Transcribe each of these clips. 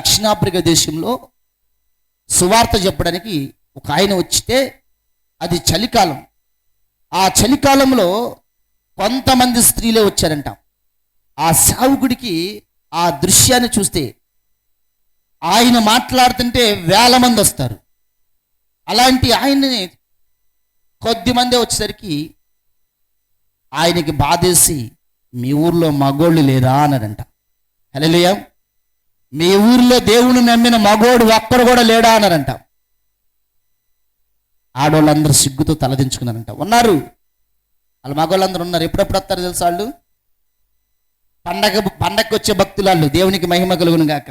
దక్షిణాఫ్రికా దేశంలో సువార్త చెప్పడానికి ఒక ఆయన వచ్చితే అది చలికాలం. ఆ చలికాలంలో కొంతమంది స్త్రీలే వచ్చారంట. ఆ సావుకుడికి ఆ దృశ్యాన్ని చూస్తే ఆయన మాట్లాడుతుంటే వేల మంది వస్తారు. అలాంటి ఆయన్ని కొద్ది మందే వచ్చేసరికి ఆయనకి బాధేసి మీ ఊర్లో మగోళ్ళు లేరా అన్నాడంట హలో మీ ఊర్లో దేవుని నమ్మిన మగోడు ఒక్కడు కూడా లేడా అన్నారంట. ఆడవాళ్ళందరూ సిగ్గుతో తలదించుకున్నారంట ఉన్నారు. వాళ్ళ మగవాళ్ళందరూ ఉన్నారు. ఎప్పుడెప్పుడు వస్తారు తెలుసా వాళ్ళు? పండగ పండగకి వచ్చే భక్తులు వాళ్ళు. దేవునికి మహిమ కలుగును గాక.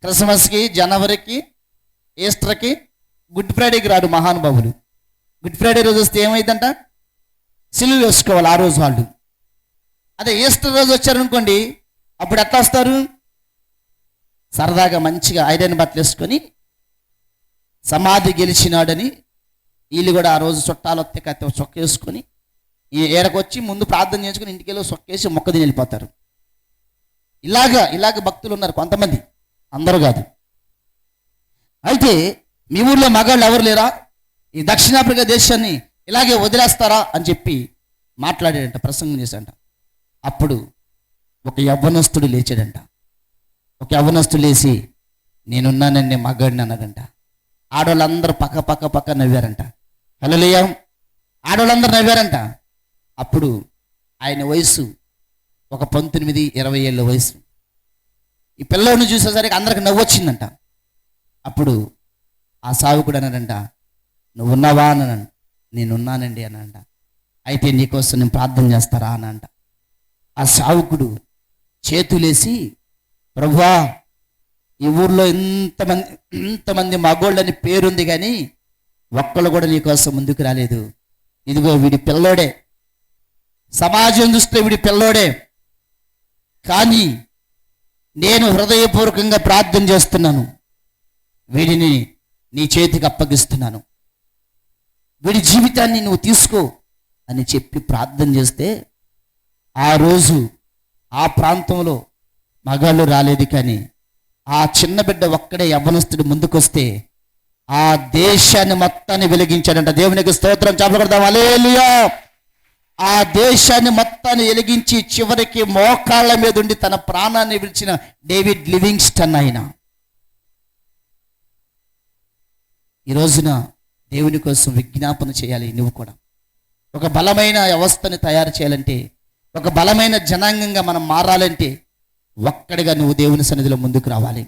క్రిస్మస్కి జనవరికి ఈస్టర్కి గుడ్ ఫ్రైడేకి రాడు మహానుభావులు. గుడ్ ఫ్రైడే రోజు వస్తే ఏమైందంట? సిలువ వేసుకోవాలి ఆ రోజు వాళ్ళు. అదే ఈస్టర్ రోజు వచ్చారనుకోండి అప్పుడు ఎట్లా వస్తారు? సరదాగా మంచిగా ఐరన్ బట్టలు వేసుకొని సమాధి గెలిచినాడని వీళ్ళు కూడా ఆ రోజు చుట్టాలు వస్తే కత్తి చొక్క వేసుకొని ఈ ఏడకొచ్చి ముందు ప్రార్థన చేసుకుని ఇంటికి వెళ్ళి చొక్కేసి మొక్కది వెళ్ళిపోతారు. ఇలాగా ఇలాగ భక్తులు ఉన్నారు కొంతమంది. అందరూ కాదు. అయితే మీ ఊర్లో మగాళ్ళు ఎవరు లేరా? ఈ దక్షిణాఫ్రికా దేశాన్ని ఇలాగే వదిలేస్తారా అని చెప్పి మాట్లాడాడంట ప్రసంగం చేశాడంట. అప్పుడు ఒక యవ్వనస్తుడు లేచాడంట. ఒక యవ్వనస్తుడు లేచి నేనున్నానండి మగాడిని అన్నాడంట ఆడవాళ్ళందరూ పక్క పక్క పక్క నవ్వారంట. హలోలేయ ఆడవాళ్ళందరూ నవ్వారంట. అప్పుడు ఆయన వయసు ఒక పంతొమ్మిది ఇరవై ఏళ్ళ వయసు ఈ పిల్లోడిని చూసేసరికి అందరికి నవ్వు వచ్చిందంట అప్పుడు ఆ సావుకుడు అన్నాడంట నువ్వు ఉన్నావా అన్నాడు. నేనున్నానండి అనంట అయితే నీకోసం నేను ప్రార్థన చేస్తారా? అనంట ఆ సావుకుడు చేతులేసి ప్రభువా ఈ ఊర్లో ఇంతమంది ఇంతమంది మగోళ్ళని పేరుంది కానీ ఒక్కళ్ళు కూడా నీకోసం ముందుకు రాలేదు. ఇదిగో వీడి పిల్లోడే. సమాజం చూస్తే వీడి పిల్లోడే. కానీ నేను హృదయపూర్వకంగా ప్రార్థన చేస్తున్నాను. వీడిని నీ చేతికి అప్పగిస్తున్నాను. వీడి జీవితాన్ని నువ్వు తీసుకో అని చెప్పి ప్రార్థన చేస్తే ఆ రోజు ఆ ప్రాంతంలో మగాళ్ళు రాలేదు కానీ ఆ చిన్న బిడ్డ ఒక్కడే యవ్వనస్తుడు ముందుకొస్తే ఆ దేశాన్ని మొత్తాన్ని వెలిగించాడంట. దేవునికి స్తోత్రం చెప్పకూడదాం అలేలుయా ఆ దేశాన్ని మొత్తాన్ని వెలిగించి చివరికి మోకాళ్ళ మీద ఉండి తన ప్రాణాన్ని విడిచిన డేవిడ్ లివింగ్స్టన్ ఆయన. ఈ రోజున దేవుని కోసం విజ్ఞాపన చేయాలి నువ్వు కూడా. ఒక బలమైన వ్యవస్థని తయారు చేయాలంటే ఒక బలమైన జనాంగంగా మనం మారాలంటే ఒక్కడిగా నువ్వు దేవుని సన్నిధిలో ముందుకు రావాలి.